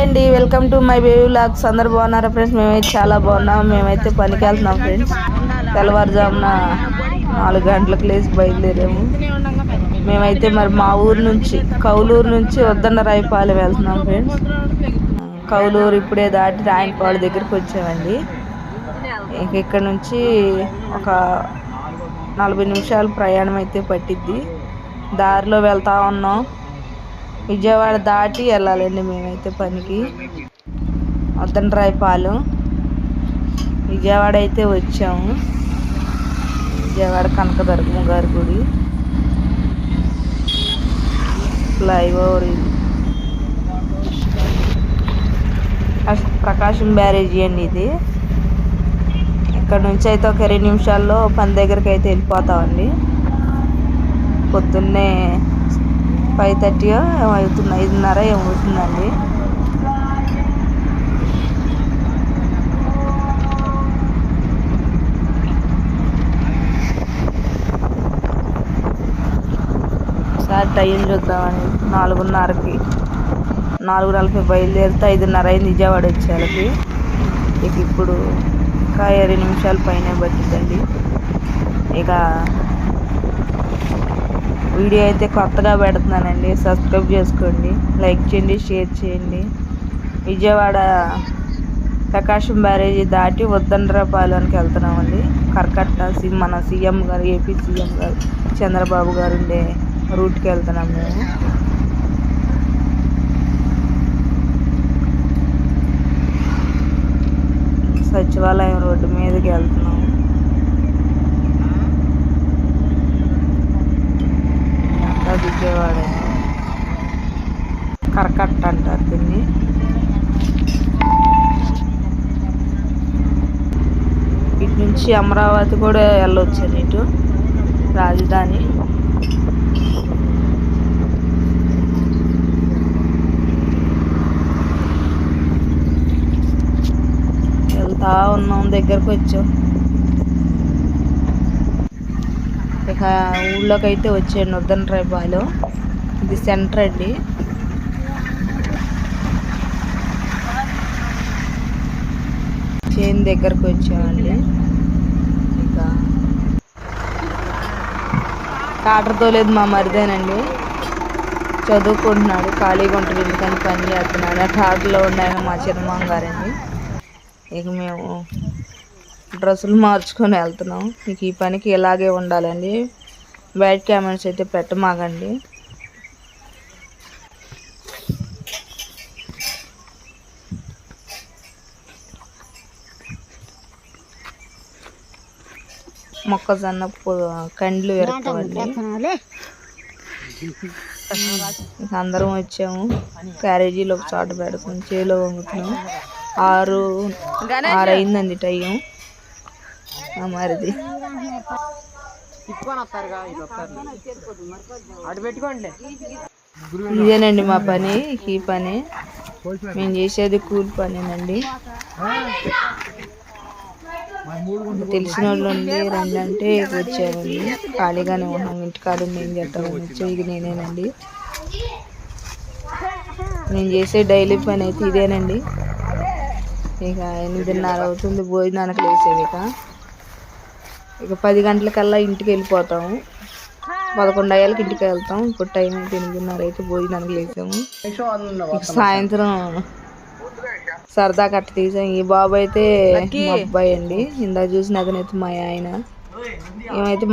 Hi అండి welcome to my baby vlogs అందరు బాగున్నారా ఫ్రెండ్స్? మేమైతే చాలా బాగున్నాం. మేమైతే పనికి వెళ్తున్నాం ఫ్రెండ్స్. తెల్లవారుజామున నాలుగు గంటలకు లేచి బయలుదేరాము. మేమైతే మరి మా ఊరు నుంచి కౌలూరు నుంచి వద్దన్న రాయపాలెం వెళ్తున్నాం ఫ్రెండ్స్. కౌలూరు ఇప్పుడే దాటి రాయనపాడు దగ్గరికి వచ్చామండి. ఇక్కడ నుంచి ఒక నలభై నిమిషాలు ప్రయాణం అయితే పట్టిద్ది. దారిలో వెళ్తా ఉన్నాం. విజయవాడ దాటి వెళ్ళాలండి మేమైతే పనికి. వద్దండ్రాయపాలెం విజయవాడ అయితే వచ్చాము. విజయవాడ కనకదుర్గమ్మ గారి గుడి. ఫ్లైఓవర్ ఇది. ప్రకాశం బ్యారేజీ అండి ఇది. ఇక్కడ నుంచి అయితే ఒక ఇరవై నిమిషాల్లో పని దగ్గరికి అయితే వెళ్ళిపోతామండి. పొద్దున్నే ఫైవ్ థర్టీ అవుతుంది ఐదున్నర ఏమవుతుందండి ఒకసారి టైం చూద్దామని నాలుగున్నరకి నాలుగు నలభై బయలుదేరితే ఐదున్నర అయింది విజయవాడ వచ్చేళ్ళకి ఇక ఇప్పుడు ఇంకా ఇరవై నిమిషాల పైన పట్టిందండి ఇక వీడియో అయితే కొత్తగా పెడుతున్నానండి. సబ్స్క్రైబ్ చేసుకోండి. లైక్ చేయండి షేర్ చేయండి. విజయవాడ ప్రకాశం బ్యారేజీ దాటి ఉద్దండ్రపాలెంకి వెళ్తున్నామండి. కర్కట్ట సి మన సీఎం గారు ఏపీ సీఎం గారు చంద్రబాబు గారు ఉండే రూట్కి వెళ్తున్నాం మేము. సచివాలయం రోడ్డు మీదకి వెళ్తున్నాం. విజయవాడ కరకట్ట అంటారు దీన్ని. ఇటు నుంచి అమరావతి కూడా వెళ్ళొచ్చాను ఇటు రాజధాని. వెళ్తా ఉన్నాం దగ్గరకు వచ్చాం. ఇక ఊళ్ళోకి అయితే వచ్చాను వద్దన రేపాలో ఇది సెంటర్ అండి. చేను దగ్గరకు వచ్చామండి. ఇక కాటర్ తోలేదు మా మరిదేనండి. చదువుకుంటున్నాడు ఖాళీగా ఉంటుంది ఎందుకని పని చేస్తున్నాడు. ఆ టాటర్లో ఉన్నాయని మా చిన్నమ్మ గారండి ఇక మేము డ్రెస్సులు మార్చుకొని వెళ్తున్నాం. మీకు ఈ పనికి ఇలాగే ఉండాలండి. బయట కామెంట్స్ అయితే పెట్టమాగండి మొక్కజొన్న కండ్లు విరకవండి అందరం వచ్చాము. క్యారేజీలో ఒక చోట పెడుతున్నాం. చేలో వంగుతున్నాం. ఆరు ఆరు అయిందండి టైం. మరిది. ఇదేనండి మా పని ఈ పని. మేము చేసేది కూలి పనేనండి. తెలిసిన వాళ్ళు ఉండి రండి అంటే వచ్చామండి ఖాళీగానే ఉన్నాం ఇంటికాడ ఏం చేస్తామని వచ్చి ఇక నేనేనండి. నేను చేసే డైలీ పని అయితే ఇదేనండి. ఇక ఎనిమిదిన్నర అవుతుంది భోజనానికి లేచేది ఇక. ఇక పది గంటలకల్లా ఇంటికి వెళ్ళిపోతాము. పదకొండు అయ్యాలకి ఇంటికి వెళ్తాం. ఇప్పుడు టైం ఎనిమిదిన్నర అయితే భోజనానికి ఇక సాయంత్రం సరదా కట్ట తీసాం. ఈ బాబు అయితే మా అబ్బాయి అండి. ఇందాక చూసిన అతనైతే మా ఆయన. ఏమైతే